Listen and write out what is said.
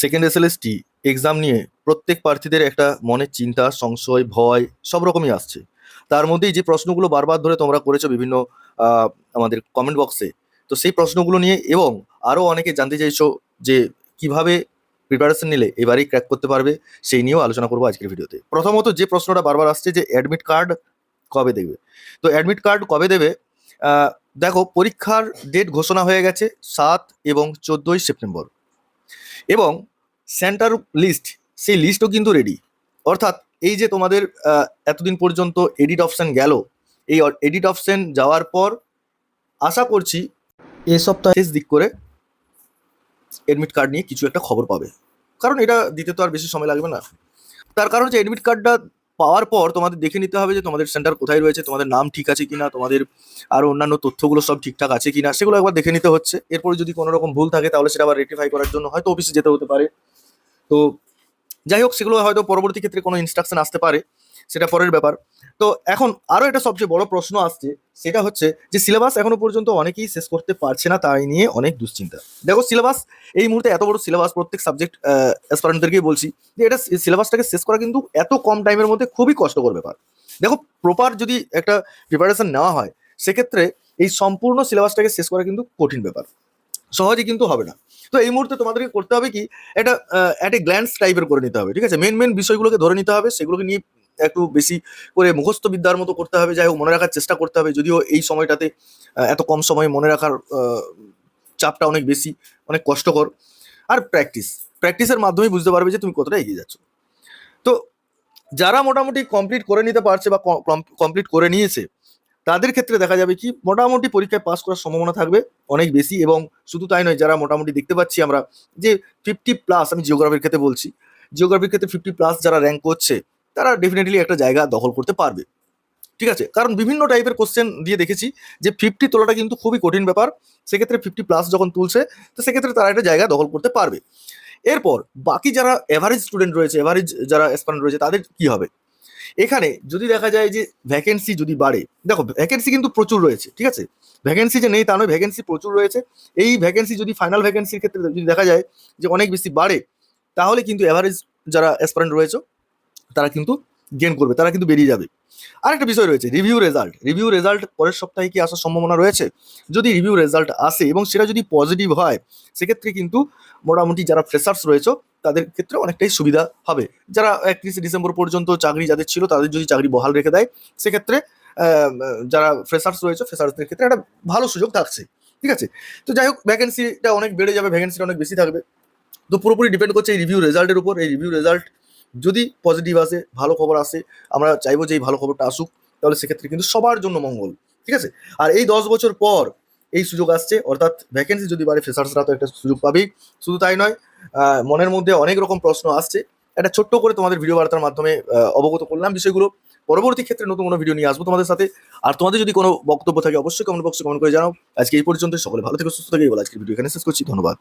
Second SLST exam নিয়ে প্রত্যেক প্রার্থীদের একটা মনের চিন্তা, সংশয়, ভয়, সব রকমই আসছে। তার মধ্যেই যে প্রশ্নগুলো বারবার ধরে তোমরা করেছ বিভিন্ন আমাদের কমেন্ট বক্সে তো সেই প্রশ্নগুলো নিয়ে এবং আরও অনেকে জানতে চাইছো যে কীভাবে প্রিপারেশন নিলে এবারেই ক্র্যাক করতে পারবে, সেই নিয়েও আলোচনা করব আজকের ভিডিওতে। প্রথমত যে প্রশ্নটা বারবার আসছে যে অ্যাডমিট কার্ড কবে দেবে? তো অ্যাডমিট কার্ড কবে দেবে? দেখো, পরীক্ষার ডেট ঘোষণা হয়ে গেছে সাত এবং চোদ্দোই সেপ্টেম্বর। এবং সেন্টার লিস্ট সেই লিস্টও কিন্তু রেডি অর্থাৎ এই যে তোমাদের এতদিন পর্যন্ত এডিট অপশান গেল, এই এডিট অপশান যাওয়ার পর আশা করছি এ সপ্তাহ শেষ দিক করে এডমিট কার্ড নিয়ে কিছু একটা খবর পাবে। কারণ এটা দিতে তো আর বেশি সময় লাগবে না। তার কারণ হচ্ছে এডমিট কার্ডটা পাওয়ার পর তোমাদের দেখে নিতে হবে যে তোমাদের সেন্টার কোথায় রয়েছে, তোমাদের নাম ঠিক আছে কিনা, তোমাদের আরও অন্যান্য তথ্যগুলো সব ঠিকঠাক আছে কিনা, সেগুলো একবার দেখে নিতে হচ্ছে। এরপরে যদি কোনো রকম ভুল থাকে তাহলে সেটা আবার রেটিফাই করার জন্য হয়তো অফিসে যেতে হতে পারে। তো যাই হোক, সেগুলো হয়তো পরবর্তী ক্ষেত্রে কোনো ইনস্ট্রাকশন আসতে পারে। সেটা পরের ব্যাপার। তো এখন আরও একটা সবচেয়ে বড় প্রশ্ন আসছে, সেটা হচ্ছে যে সিলেবাস এখনও পর্যন্ত অনেকেই শেষ করতে পারছে না, তাই নিয়ে অনেক দুশ্চিন্তা। দেখো সিলেবাস এই মুহূর্তে এত বড় সিলেবাস প্রত্যেক সাবজেক্ট অ্যাসপারেন্টদেরকেই বলছি যে এটা সিলেবাসটাকে শেষ করা কিন্তু এত কম টাইমের মধ্যে খুবই কষ্টকর ব্যাপার। দেখো প্রপার যদি একটা প্রিপারেশন নেওয়া হয়, সেক্ষেত্রে এই সম্পূর্ণ সিলেবাসটাকে শেষ করা কিন্তু কঠিন ব্যাপার। সহজে কিন্তু হবে না। তো এই মুহূর্তে তোমাদেরকে করতে হবে কি, একটা গ্ল্যান্স টাইপের করে নিতে হবে, ঠিক আছে? মেন মেন বিষয়গুলোকে ধরে নিতে হবে, সেগুলোকে নিয়ে একটু বেশি করে মুখস্থ বিদ্যার মতো করতে হবে, যাই হোক মনে রাখার চেষ্টা করতে হবে। যদিও এই সময়টাতে এত কম সময়ে মনে রাখার চাপটা অনেক বেশি, অনেক কষ্টকর। আর প্র্যাকটিস প্র্যাকটিসের মাধ্যমেই বুঝতে পারবে যে তুমি কতটা এগিয়ে যাচ্ছ। তো যারা মোটামুটি কমপ্লিট করে নিতে পারছে বা কমপ্লিট করে নিয়েছে, তাদের ক্ষেত্রে দেখা যাবে কি, মোটামুটি পরীক্ষায় পাস করার সম্ভাবনা থাকবে অনেক বেশি এবং শুধু তাই নয়, যারা মোটামুটি দেখতে পাচ্ছি আমরা যে ফিফটি প্লাস আমি জিওগ্রাফির ক্ষেত্রে বলছি জিওগ্রাফির ক্ষেত্রে ফিফটি প্লাস যারা র্যাঙ্ক করছে তারা ডেফিনেটলি একটা জায়গা দখল করতে পারবে। ঠিক আছে? কারণ বিভিন্ন টাইপের কোশ্চেন দিয়ে দেখেছি যে ফিফটি তোলাটা কিন্তু খুবই কঠিন ব্যাপার। সেক্ষেত্রে ফিফটি প্লাস যখন তুলছে, তো সেক্ষেত্রে তারা একটা জায়গা দখল করতে পারবে। এরপর বাকি যারা এভারেজ স্টুডেন্ট রয়েছে এভারেজ যারা অ্যাসপারেন্ট রয়েছে, তাদের কি হবে? এখানে যদি দেখা যায় যে ভ্যাকেন্সি যদি বাড়ে, দেখো ভ্যাকেন্সি কিন্তু প্রচুর রয়েছে, ঠিক আছে? ভ্যাকেন্সি যে নেই তা নয় ভ্যাকেন্সি প্রচুর রয়েছে। এই ভ্যাকেন্সি যদি ফাইনাল ভ্যাকেন্সির ক্ষেত্রে যদি দেখা যায় যে অনেক বেশি বাড়ে, তাহলে কিন্তু এভারেজ যারা অ্যাসপারেন্ট রয়েছে তারা কিন্তু গেন করবে, তারা কিন্তু বেরিয়ে যাবে। আরেকটা বিষয় রয়েছে রিভিউ রেজাল্ট রিভিউ রেজাল্ট পরের সপ্তাহে কি আসার সম্ভাবনা রয়েছে? যদি রিভিউ রেজাল্ট আসে এবং সেটা যদি পজিটিভ হয়, সেক্ষেত্রে কিন্তু মোটামুটি যারা ফ্রেশার্স রয়েছে, তাদের ক্ষেত্রে অনেকটাই সুবিধা হবে। যারা একত্রিশে ডিসেম্বর পর্যন্ত চাকরি যাদের ছিল, তাদের যদি চাকরি বহাল রেখে দেয়, সেক্ষেত্রে যারা ফ্রেশার্স রয়েছে ফ্রেশার্সদের ক্ষেত্রে একটা ভালো সুযোগ থাকছে। ঠিক আছে? তো যাই হোক ভ্যাকেন্সিটা অনেক বেড়ে যাবে ভ্যাকেন্সিটা অনেক বেশি থাকবে। তো পুরোপুরি ডিপেন্ড করছে এই রিভিউ রেজাল্টের উপর। এই রিভিউ রেজাল্ট যদি পজিটিভ আসে, ভালো খবর আসে, আমরা চাইব যে এই ভালো খবরটা আসুক, তাহলে সেক্ষেত্রে কিন্তু সবার জন্য মঙ্গল, ঠিক আছে? আর এই দশ বছর পর এই সুযোগ আসছে, অর্থাৎ ভ্যাকেন্সি যদি বাড়ে ফ্রেশার্সরা তো একটা সুযোগ পাবেই। শুধু তাই নয় মনের মধ্যে অনেক রকম প্রশ্ন আসছে। একটা ছোট্ট করে তোমাদের ভিডিও বার্তার মাধ্যমে অবগত করলাম বিষয়গুলো। পরবর্তী ক্ষেত্রে নতুন কোনো ভিডিও নিয়ে আসব তোমাদের সাথে। আর তোমাদের যদি কোনো বক্তব্য থাকে, অবশ্যই কমেন্ট বক্সে কমেন্ট করে জানাও। আজকে এই পর্যন্ত সকলে ভালো থেকে, সুস্থ থেকে বলে আজকের ভিডিও এখানে শেষ করছি। ধন্যবাদ।